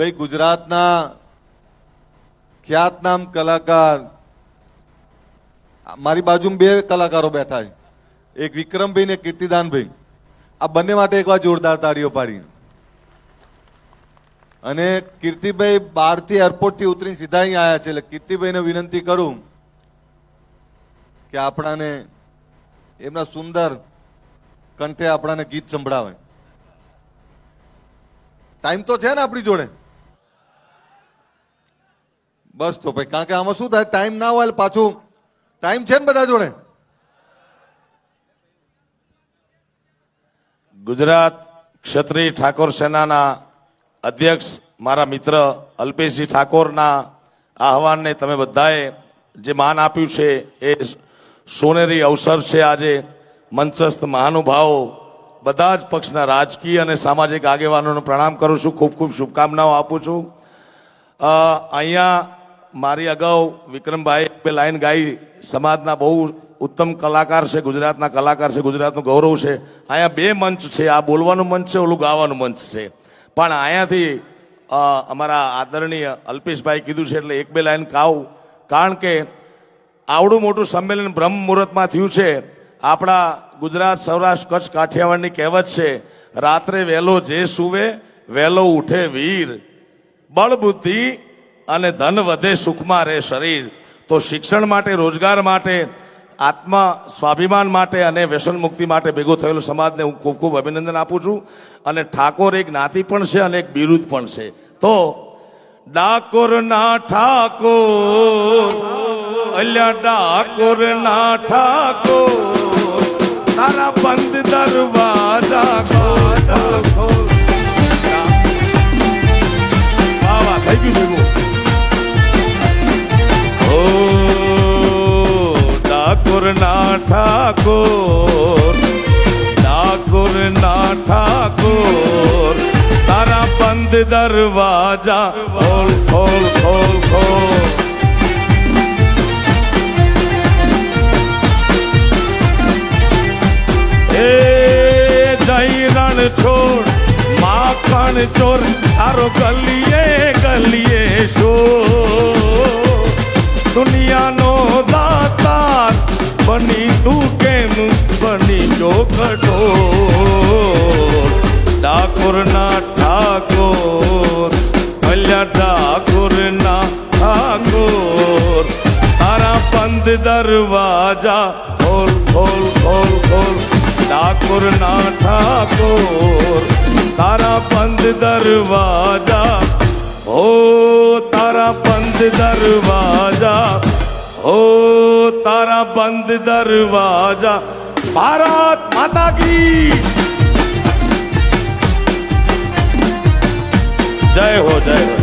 ભાઈ, ગુજરાતના ખ્યાતનામ કલાકાર, મારી બાજુમાં બે કલાકારો બેઠા છે. એક વિક્રમભાઈ ને કીર્તિદાનભાઈ. આ બંને માટે એકવાર જોરદાર તાળીઓ પાડી અને કીર્તિભાઈ બહારથી એરપોર્ટથી ઉતરીને સીધા અહીં આવ્યા છે એટલે કીર્તિભાઈને વિનંતી કરું કે આપણાને એમના સુંદર કંઠે આપણાને ગીત સંભળાવે. ટાઈમ તો છે ને આપણી જોડે? બસ તો ભાઈ, કારણ કે આમાં શું થાય ટાઈમ ના હોય પાછું ટાઈમ છે ને બધા જોડે? ગુજરાત ક્ષત્રિય ઠાકોર સેનાના અધ્યક્ષ મારા મિત્ર અલ્પેશજી ઠાકોરના આહવાનને તમે બધાએ જે માન આપ્યું છે એ સોનેરી અવસર છે આજે. મંચસ્થ મહાનુભાવો, બધા જ પક્ષના રાજકીય અને સામાજિક આગેવાનોને પ્રણામ કરું છું. ખૂબ ખૂબ શુભકામનાઓ આપું છું. અહીંયા મારી અગાઉ વિક્રમભાઈ બે લાઈન ગાઈ. સમાજના બહુ ઉત્તમ કલાકાર છે, ગુજરાતના કલાકાર છે, ગુજરાતનું ગૌરવ છે. અહીંયા બે મંચ છે, આ બોલવાનું મંચ છે, ઓલું ગાવાનું મંચ છે. પણ અહીંયાથી અમારા આદરણીય અલ્પેશભાઈ કીધું છે, એટલે એક બે લાઈન કાવ કારણ કે આવડું મોટું સંમેલન બ્રહ્મ મુહૂર્તમાં થયું છે. આપણા ગુજરાત સૌરાષ્ટ્ર કચ્છ કાઠિયાવાડની કહેવત છે, રાત્રે વહેલો જે સુવે, વહેલો ઉઠે વીર. બળ બુદ્ધિ અને ધન વધે, સુખમાં રહે શરીર. તો શિક્ષણ માટે, રોજગાર માટે, આત્મા સ્વાભિમાન માટે અને વ્યસન મુક્તિ માટે ભેગો થયેલો સમાજને હું ખૂબ ખૂબ અભિનંદન આપું છું. અને ઠાકોર એક જ્ઞાતિ પણ છે અને એક બિરુદ પણ છે. તો ડાકોર ના ઠાકોર, અલ્યા ડાકોર ના ઠાકોર, તારા બંધ દરવાજા ના ઠાકોર ડાકોર ના ઠાકોર, તારા બંધ દરવાજા, ખોલ ખોલ ખોલ ખોલ. એ જઈ રણ છોડ, માખણ ચોર, તારો ગલીએ ગલીએ શો બની કઠોર ડાકોરના ઠાકોર અલ્યા ડાકોરના ઠાકોર. તારા બંધ દરવાજા ખોલ ખોલ ખોલ ખોલ. ઠાકોર ના ઠાકોર, તારા બંધ દરવાજા. હો તારા બંધ દરવાજા. હો તારા બંધ દરવાજા. ભારત માતા કી. જય હો જય હો.